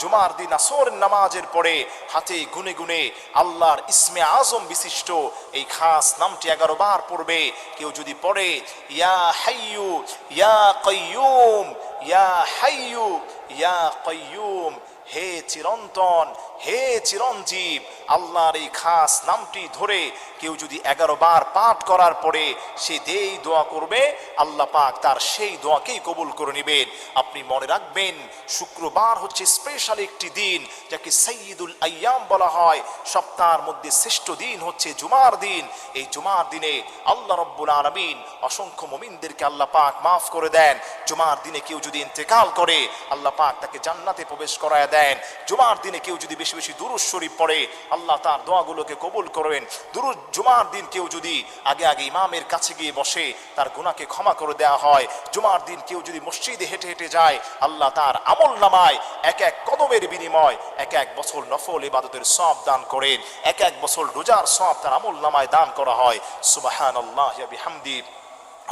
জুমার দিন আসর নামাজের পরে হাতে গুনে গুনে আল্লাহর ইসমে আজম বিশিষ্ট এই খাস নামটি এগারো বার পড়বে। কেউ যদি পড়ে, ইয়া হাইয়ু, ইয়া কয়ুম ইয়া হাইয়ু ইয়া কয়ুম হে চিরন্তন, হে চিরঞ্জীব, আল্লাহর এই খাস নামটি ধরে কেউ যদি এগারো বার পাঠ করার পরে সে দেই দোয়া করবে, আল্লাহ পাক তার সেই দোয়াকেই কবুল করে নেবেন। আপনি মনে রাখবেন, শুক্রবার হচ্ছে স্পেশাল একটি দিন, যাকে আয়াম বলা হয়। সপ্তাহের মধ্যে শ্রেষ্ঠ দিন হচ্ছে জুমার দিন। এই জুমার দিনে আল্লাহ রব্বুল আলমিন অসংখ্য মমিনদেরকে আল্লাহ পাক মাফ করে দেন। জুমার দিনে কেউ যদি ইন্তেকাল করে, আল্লাহ পাক তাকে জান্নাতে প্রবেশ করায় দেন। জুমার দিনে কেউ যদি বেশি বেশি দুরুজ শরীফ পড়ে, আল্লাহ তার দোয়াগুলোকে কবুল করেন। দুরুজ জুমার দিন কেউ যদি আগে আগে ইমামের কাছে গিয়ে বসে, তার গুনাহকে ক্ষমা করে দেওয়া হয়। জুমার দিন কেউ যদি মসজিদে হেঁটে হেঁটে যায়, আল্লাহ তার আমল নামায়, এক এক কদমের বিনিময়, এক এক বছর নফল ইবাদতের সব দান করেন। এক এক বছর রোজার সব তার আমল নামায় দান করা হয়। সুবাহান আল্লাহ বিহামদি।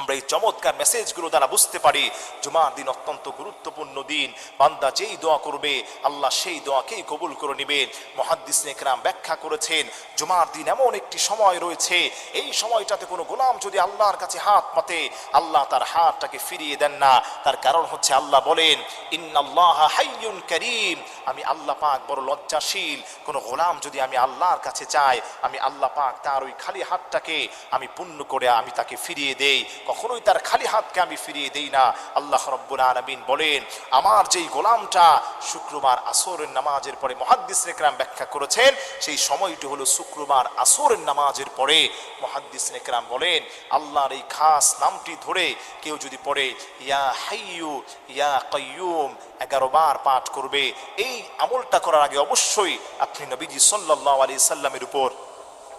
আমরা এই চমৎকার মেসেজগুলো দ্বারা বুঝতে পারি, জুমার দিন অত্যন্ত গুরুত্বপূর্ণ দিন। বান্দা যেই দোয়া করবে, আল্লাহ সেই দোয়াকেই কবুল করে নেবেন। মহাদ্দিস নেকরাম ব্যাখ্যা করেছেন, জুমার দিন এমন একটি সময় রয়েছে, এই সময়টাতে কোনো গোলাম যদি আল্লাহর কাছে হাত পাতে, আল্লাহ তার হাতটাকে ফিরিয়ে দেন না। তার কারণ হচ্ছে আল্লাহ বলেন, ইন্নাল্লাহ হাইয়ুন করিম। আমি আল্লাহ পাক বড় লজ্জাশীল। কোনো গোলাম যদি আমি আল্লাহর কাছে চাই, আমি আল্লাহ পাক তার ওই খালি হাতটাকে আমি পূর্ণ করে আমি তাকে ফিরিয়ে দেই। কখনোই তার খালি হাতকে আমি ফিরিয়ে দেই না। আল্লাহ রব্বুল আলমিন বলেন, আমার যেই গোলামটা শুক্রবার আসরের নামাজের পরে মহাদ্দিস নেকরাম ব্যাখ্যা করেছেন, সেই সময়টি হলো শুক্রবার আসরের নামাজের পরে মহাদ্দিস নেকরাম বলেন, আল্লাহর এই খাস নামটি ধরে কেউ যদি পড়ে, ইয়া হাইয়ু, ইয়া কয়ুম এগারো বার পাঠ করবে। এই আমলটা করার আগে অবশ্যই আপনি নবীজি সাল্লাহ আলি সাল্লামের উপর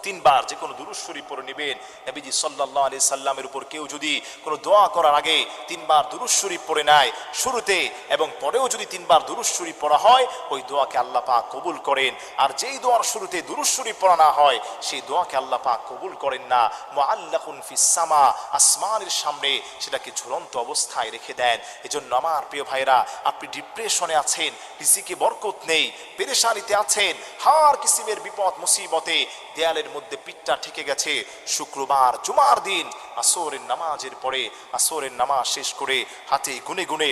তিনবার যে কোনো দুরুজ শরীফ পড়ে নেবেন। নবীজি সাল্লাহ আলি সাল্লামের উপর কেউ যদি কোনো দোয়া করার আগে তিনবার দুরুজ শরীফ পড়ে নেয় শুরুতে এবং পরেও যদি তিনবার দুরুজ শরীফ পড়া হয়, ওই দোয়াকে আল্লাহ পাক কবুল করেন। আর যেই দোয়ার শুরুতে দুরুজ শরীফ পড়া না হয়, সেই দোয়াকে আল্লাহ পাক কবুল করেন না। মুআল্লাকুন ফিসামা আসমানের সামনে সেটাকে ঝুলন্ত অবস্থায় রেখে দেন। এজন্য আমার প্রিয় ভাইরা আপনি ডিপ্রেশনে আছেন, রিজিকে বরকত নেই, পেরেশানিতে আছেন, হার কিসিমের বিপদ, মুসিবতে, দেয়ালের মধ্যে পিঠটা ঠেকে গেছে। শুক্রবার জুমার দিন আসরের নামাজের পরে আসরের নামাজ শেষ করে হাতে গুনে গুনে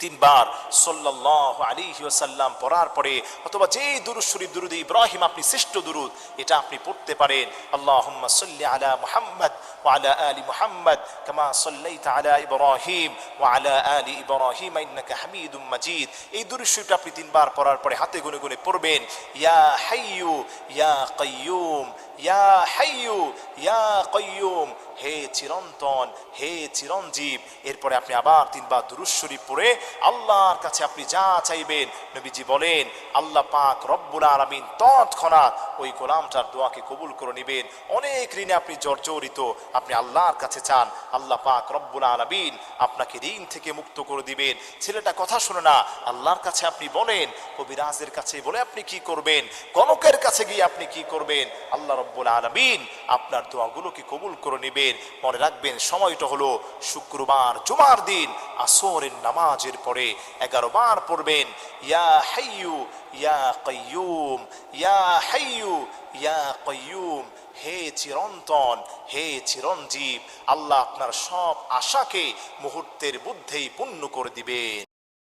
তিনবার সাল্লাহ আলী ওয়াসাল্লাম পড়ার পরে অথবা যে দুরুদ শরীফ দুরুদ ইব্রাহিম আপনি শ্রেষ্ঠ দুরুদ এটা আপনি পড়তে পারেন আল্লাহ সাল্লি আলা মুহাম্মদ وعلى آل محمد كما صليت على إبراهيم وعلى آل إبراهيم إنك حميد مجيد এই দুরুদ শরীফটা আপনি তিনবার পড়ার পরে হাতে গুনে গুনে পড়বেন ইয়া হাইয়ু ইয়া কাইয়ুম ইয়া হাইয়ু ইয়া কাইয়ুম হে চিরন্তন, হে চিরঞ্জীব, এরপরে আপনি আবার তিনবার দুরুদ শরীফ পড়ে আল্লাহর কাছে আপনি যা চাইবেন, নবীজি বলেন, আল্লাহ পাক রব্বুল আলামিন তৎক্ষণাৎ ওই গোলামটার দোয়াকে কবুল করে নেবেন। অনেক ঋণে আপনি জর্জরিত, আপনি আল্লাহর কাছে চান, আল্লাহ পাক রব্বুল আলামিন আপনাকে ঋণ থেকে মুক্ত করে দিবেন। ছেলেটা কথা শুনে না, আল্লাহর কাছে আপনি বলেন, কবিরাজের কাছে বলে আপনি কি করবেন? গণকের কাছে গিয়ে আপনি কি করবেন? আল্লাহ রব্বুল আলামিন আপনার দোয়াগুলোকে কবুল করে নেবেন। মনে রাখবেন সময়টা হলো শুক্রবার, জুমার দিন। আসরের নামাজের পরে এগারো বার পড়বেন, ইয়া হাইয়ু, ইয়া কয়ুম ইয়া হাইয়ু, ইয়া কয়ুম হে চিরন্তন, হে চিরঞ্জীব, আল্লাহ আপনার সব আশাকে মুহূর্তের মধ্যেই পূর্ণ করে দিবেন।